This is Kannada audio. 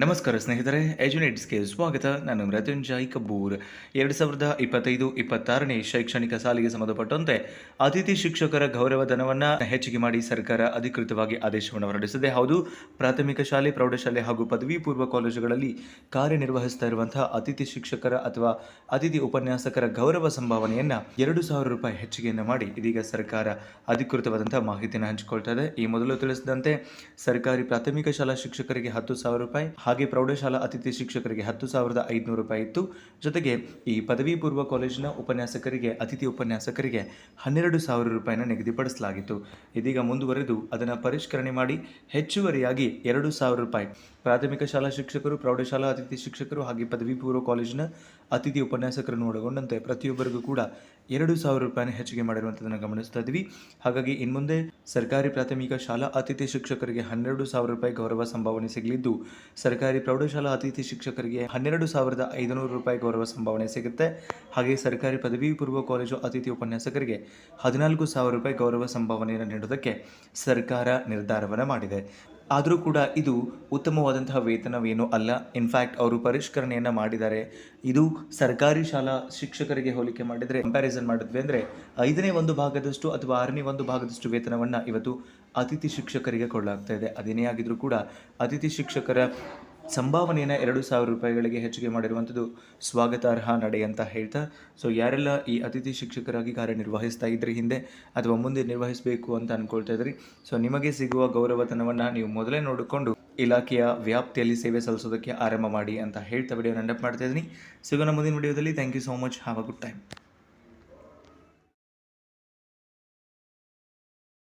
ನಮಸ್ಕಾರ ಸ್ನೇಹಿತರೆ ಎಜುನೇಟ್ಸ್ಗೆ ಸ್ವಾಗತ. ನಾನು ಮೃತ್ಯುಂಜಯ್ ಕಬೂರ್ ಎರಡು ಸಾವಿರದ ಇಪ್ಪತ್ತೈದು, ಇಪ್ಪತ್ತಾರನೇ ಶೈಕ್ಷಣಿಕ ಸಾಲಿಗೆ ಸಂಬಂಧಪಟ್ಟಂತೆ ಅತಿಥಿ ಶಿಕ್ಷಕರ ಗೌರವ ಧನವನ್ನು ಹೆಚ್ಚಿಗೆ ಮಾಡಿ ಸರ್ಕಾರ ಅಧಿಕೃತವಾಗಿ ಆದೇಶವನ್ನು ಹೊರಡಿಸಿದೆ, ಹೌದು, ಪ್ರಾಥಮಿಕ ಶಾಲೆ, ಪ್ರೌಢಶಾಲೆ ಹಾಗೂ ಪದವಿ ಪೂರ್ವ ಕಾಲೇಜುಗಳಲ್ಲಿ ಕಾರ್ಯನಿರ್ವಹಿಸ್ತಾ ಇರುವಂತಹ ಅತಿಥಿ ಶಿಕ್ಷಕರ ಅಥವಾ ಅತಿಥಿ ಉಪನ್ಯಾಸಕರ ಗೌರವ ಸಂಭಾವನೆಯನ್ನು ಎರಡು ಸಾವಿರ ರೂಪಾಯಿ ಹೆಚ್ಚಿಗೆಯನ್ನು ಮಾಡಿ ಇದೀಗ ಸರ್ಕಾರ ಅಧಿಕೃತವಾದಂತಹ ಮಾಹಿತಿಯನ್ನು ಹಂಚಿಕೊಳ್ತಾ ಇದೆ. ಈ ಮೊದಲು ತಿಳಿಸಿದಂತೆ, ಸರ್ಕಾರಿ ಪ್ರಾಥಮಿಕ ಶಾಲಾ ಶಿಕ್ಷಕರಿಗೆ ಹತ್ತು ಸಾವಿರ ರೂಪಾಯಿ ಹಾಗೆ ಪ್ರೌಢಶಾಲಾ ಅತಿಥಿ ಶಿಕ್ಷಕರಿಗೆ ಹತ್ತು ಸಾವಿರದ ಐದುನೂರು ರೂಪಾಯಿ ಇತ್ತು. ಜೊತೆಗೆ ಈ ಪದವಿ ಪೂರ್ವ ಕಾಲೇಜಿನ ಉಪನ್ಯಾಸಕರಿಗೆ, ಅತಿಥಿ ಉಪನ್ಯಾಸಕರಿಗೆ ಹನ್ನೆರಡು ಸಾವಿರ ರೂಪಾಯಿನ ನಿಗದಿಪಡಿಸಲಾಗಿತ್ತು ಇದೀಗ ಮುಂದುವರೆದು ಅದನ್ನು ಪರಿಷ್ಕರಣೆ ಮಾಡಿ ಹೆಚ್ಚುವರಿಯಾಗಿ ಎರಡು ಸಾವಿರ ರೂಪಾಯಿ. ಪ್ರಾಥಮಿಕ ಶಾಲಾ ಶಿಕ್ಷಕರು, ಪ್ರೌಢಶಾಲಾ ಅತಿಥಿ ಶಿಕ್ಷಕರು ಹಾಗೆ ಪದವಿ ಪೂರ್ವ ಕಾಲೇಜಿನ ಅತಿಥಿ ಉಪನ್ಯಾಸಕರನ್ನು ಒಳಗೊಂಡಂತೆ ಪ್ರತಿಯೊಬ್ಬರಿಗೂ ಕೂಡ ಎರಡು ಸಾವಿರ ರೂಪಾಯಿನ ಹೆಚ್ಚಿಗೆ ಮಾಡಿರುವಂಥದ್ದನ್ನು ಗಮನಿಸ್ತಾ ಇದ್ವಿ ಹಾಗಾಗಿ ಇನ್ಮುಂದೆ ಸರ್ಕಾರಿ ಪ್ರಾಥಮಿಕ ಶಾಲಾ ಅತಿಥಿ ಶಿಕ್ಷಕರಿಗೆ ಹನ್ನೆರಡು ಸಾವಿರ ರೂಪಾಯಿ ಗೌರವ ಸಂಭಾವನೆ ಸಿಗಲಿದ್ದು, ಸರ್ಕಾರಿ ಪ್ರೌಢಶಾಲಾ ಅತಿಥಿ ಶಿಕ್ಷಕರಿಗೆ ಹನ್ನೆರಡು ಸಾವಿರದ ಐದುನೂರು ರೂಪಾಯಿ ಗೌರವ ಸಂಭಾವನೆ ಸಿಗುತ್ತೆ. ಹಾಗೆ ಸರ್ಕಾರಿ ಪದವಿ ಪೂರ್ವ ಕಾಲೇಜು ಅತಿಥಿ ಉಪನ್ಯಾಸಕರಿಗೆ ಹದಿನಾಲ್ಕು ಸಾವಿರ ರೂಪಾಯಿ ಗೌರವ ಸಂಭಾವನೆಯನ್ನು ನೀಡುವುದಕ್ಕೆ ಸರ್ಕಾರ ನಿರ್ಧಾರವನ್ನು ಮಾಡಿದೆ. ಆದರೂ ಕೂಡ ಇದು ಉತ್ತಮವಾದಂತಹ ವೇತನವೇನೂ ಅಲ್ಲ. ಇನ್ಫ್ಯಾಕ್ಟ್ ಅವರು ಪರಿಷ್ಕರಣೆಯನ್ನು ಮಾಡಿದ್ದಾರೆ. ಇದು ಸರ್ಕಾರಿ ಶಾಲಾ ಶಿಕ್ಷಕರಿಗೆ ಹೋಲಿಕೆ ಮಾಡಿದರೆ ಕಂಪ್ಯಾರಿಸನ್ ಮಾಡಿದ್ವಿ ಅಂದರೆ ಐದನೇ ಒಂದು ಭಾಗದಷ್ಟು ಅಥವಾ ಆರನೇ ಒಂದು ಭಾಗದಷ್ಟು ವೇತನವನ್ನು ಇವತ್ತು ಅತಿಥಿ ಶಿಕ್ಷಕರಿಗೆ ಕೊಡಲಾಗ್ತಾ ಇದೆ. ಅದೇನೇ ಆಗಿದ್ರೂ ಕೂಡ ಅತಿಥಿ ಶಿಕ್ಷಕರ ಸಂಭಾವನೆಯನ್ನು ಎರಡು ಸಾವಿರ ರೂಪಾಯಿಗಳಿಗೆ ಹೆಚ್ಚಿಗೆ ಮಾಡಿರುವಂಥದ್ದು ಸ್ವಾಗತಾರ್ಹ ನಡೆ ಅಂತ ಹೇಳ್ತಾ ಸೊ ಯಾರೆಲ್ಲ ಈ ಅತಿಥಿ ಶಿಕ್ಷಕರಾಗಿ ಕಾರ್ಯನಿರ್ವಹಿಸ್ತಾ ಇದ್ರಿ ಹಿಂದೆ ಅಥವಾ ಮುಂದೆ ನಿರ್ವಹಿಸಬೇಕು ಅಂತ ಅಂದ್ಕೊಳ್ತಾ ಇದ್ರಿ ಸೊ ನಿಮಗೆ ಸಿಗುವ ಗೌರವಧನವನ್ನು ನೀವು ಮೊದಲೇ ನೋಡಿಕೊಂಡು ಇಲಾಖೆಯ ವ್ಯಾಪ್ತಿಯಲ್ಲಿ ಸೇವೆ ಸಲ್ಲಿಸೋದಕ್ಕೆ ಆರಂಭ ಮಾಡಿ ಅಂತ ಹೇಳ್ತಾ ವಿಡಿಯೋ ನಂಡಪ್ ಮಾಡ್ತಾ ಇದ್ದೀನಿ. ಸಿಗೋಣ ಮುಂದಿನ ವಿಡಿಯೋದಲ್ಲಿ thank you so much have a good time